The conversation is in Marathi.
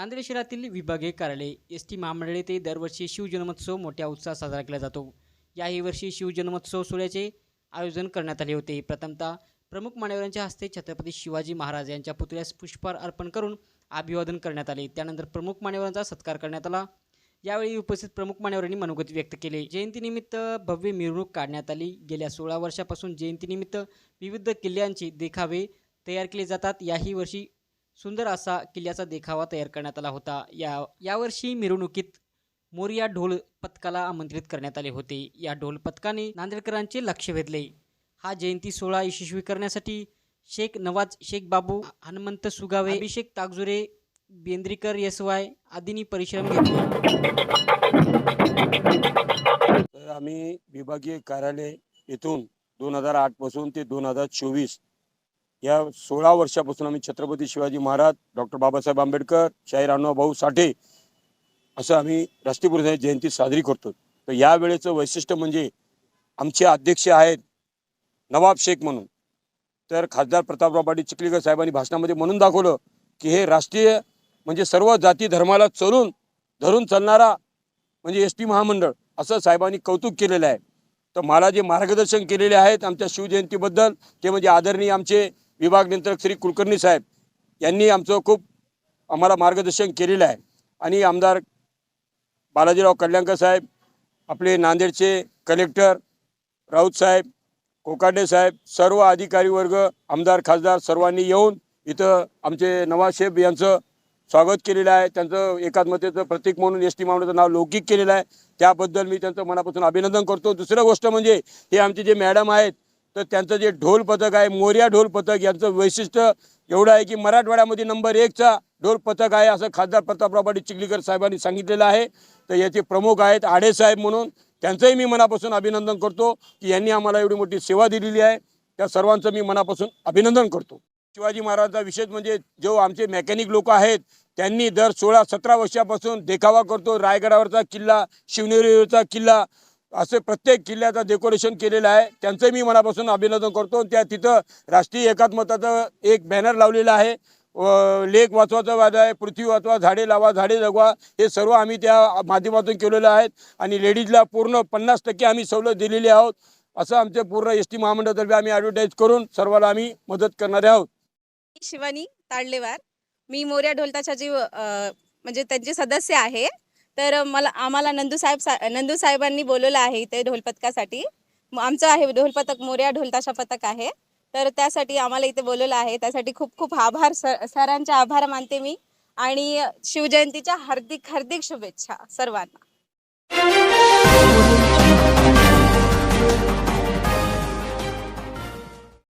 नांदेड शहरातील विभागीय कार्यालय एस टी महामंडळ येथे दरवर्षी शिवजन्मोत्सव मोठ्या उत्साहात साजरा केला जातो. याही वर्षी शिवजन्मोत्सव सोहळ्याचे आयोजन करण्यात आले होते. प्रथमतः प्रमुख मान्यवरांच्या हस्ते छत्रपती शिवाजी महाराज यांच्या पुतळ्यास पुष्पहार अर्पण करून अभिवादन करण्यात आले. त्यानंतर प्रमुख मान्यवरांचा सत्कार करण्यात आला. यावेळी उपस्थित प्रमुख मान्यवरांनी मनोगत व्यक्त केले. जयंतीनिमित्त भव्य मिरवणूक काढण्यात आली. गेल्या सोळा वर्षापासून जयंतीनिमित्त विविध किल्ल्यांचे देखावे तयार केले जातात. याही वर्षी सुंदर असा किल्ल्याचा देखावा तयार करण्यात आला होता. या यावर्षी मिरवणुकीत मोरिया ढोल पथकाला आमंत्रित करण्यात आले होते. या ढोल पथकाने नांदेडकरांचे लक्ष वेधले. हा जयंती सोहळा यशस्वी करण्यासाठी शेख नवाज शेख बाबू हनुमंत सुगावे अभिषेक तागजुरे बेंद्रीकर येसवाय आदींनी परिश्रम घेतले. तर आम्ही विभागीय कार्यालय येथून दोन हजार आठपासून ते दोन हजार चोवीस या सोळा वर्षापासून आम्ही छत्रपती शिवाजी महाराज डॉक्टर बाबासाहेब आंबेडकर शाहीर भाऊ साठे असं आम्ही राष्ट्रीय पुरुष जयंती साजरी करतो. तर या वेळेचं वैशिष्ट्य म्हणजे आमचे अध्यक्ष आहेत नवाब शेख म्हणून. तर खासदार प्रतापराव पाटील चिखलीकर साहेबांनी भाषणामध्ये म्हणून दाखवलं की हे राष्ट्रीय म्हणजे सर्व जाती धर्माला चलून धरून चालणारा म्हणजे एस टी महामंडळ असं साहेबांनी कौतुक केलेलं आहे. तर मला जे मार्गदर्शन केलेले आहेत आमच्या शिवजयंतीबद्दल ते म्हणजे आदरणीय आमचे विभाग नियंत्रक श्री कुलकर्णी साहेब यांनी आमचं खूप आम्हाला मार्गदर्शन केलेलं आहे. आणि आमदार बालाजीराव कल्याणकर साहेब आपले नांदेडचे कलेक्टर राऊत साहेब कोकाटे साहेब सर्व अधिकारी वर्ग आमदार खासदार सर्वांनी येऊन इथं आमचे नवाज शेख यांचं स्वागत केलेलं आहे. त्यांचं एकात्मतेचं प्रतीक म्हणून एस टी महामंडळाचं नाव लौकिक केलेलं आहे. त्याबद्दल मी त्यांचं मनापासून अभिनंदन करतो. दुसरं गोष्ट म्हणजे हे आमचे जे मॅडम आहेत तर त्यांचं जे ढोल पथक आहे मोर्या ढोल पथक यांचं वैशिष्ट्य एवढं आहे की मराठवाड्यामध्ये नंबर एकचा ढोल पथक आहे असं खासदार प्रतापराव पाटील चिखलीकर साहेबांनी सांगितलेलं आहे. तर याचे प्रमुख आहेत आडे साहेब म्हणून. त्यांचंही मी मनापासून अभिनंदन करतो की यांनी आम्हाला एवढी मोठी सेवा दिलेली आहे. त्या सर्वांचं मी मनापासून अभिनंदन करतो. शिवाजी महाराजांचा विशेष म्हणजे जो आमचे मेकॅनिक लोक आहेत त्यांनी दर सोळा सतरा वर्षापासून देखावा करतो. रायगडावरचा किल्ला शिवनेरीवरचा किल्ला असे प्रत्येक किल्ल्याचं डेकोरेशन केलेलं आहे. त्यांचं मी मनापासून अभिनंदन करतो. त्या तिथं राष्ट्रीय एकात्मताचं एक बॅनर लावलेलं आहे. व लेख वाचवाचा वाद आहे पृथ्वी वाचवा झाडे लावा झाडे जगवा हे सर्व आम्ही त्या माध्यमातून केलेलं आहेत. आणि लेडीजला पूर्ण पन्नास टक्के आम्ही सवलत दिलेली आहोत. असं आमचे पूर्ण एस टी महामंडळातर्फे आम्ही ॲडव्हर्टाईज करून सर्वांना आम्ही मदत करणारे आहोत. शिवानी ताडलेवार मी मोऱ्या ढोलताच्या जी म्हणजे त्यांचे सदस्य आहे. तर मला आम्हाला नंदू साहेब सा नंदू साहेबांनी बोलवलं आहे इथे ढोलपथकासाठी. आमचं आहे ढोलपथक मोर्या ढोलताशा पथक आहे. तर त्यासाठी आम्हाला इथे बोलवलं आहे. त्यासाठी खूप खूप आभार सर सरांचे आभार मानते मी. आणि शिवजयंतीच्या हार्दिक हार्दिक शुभेच्छा सर्वांना.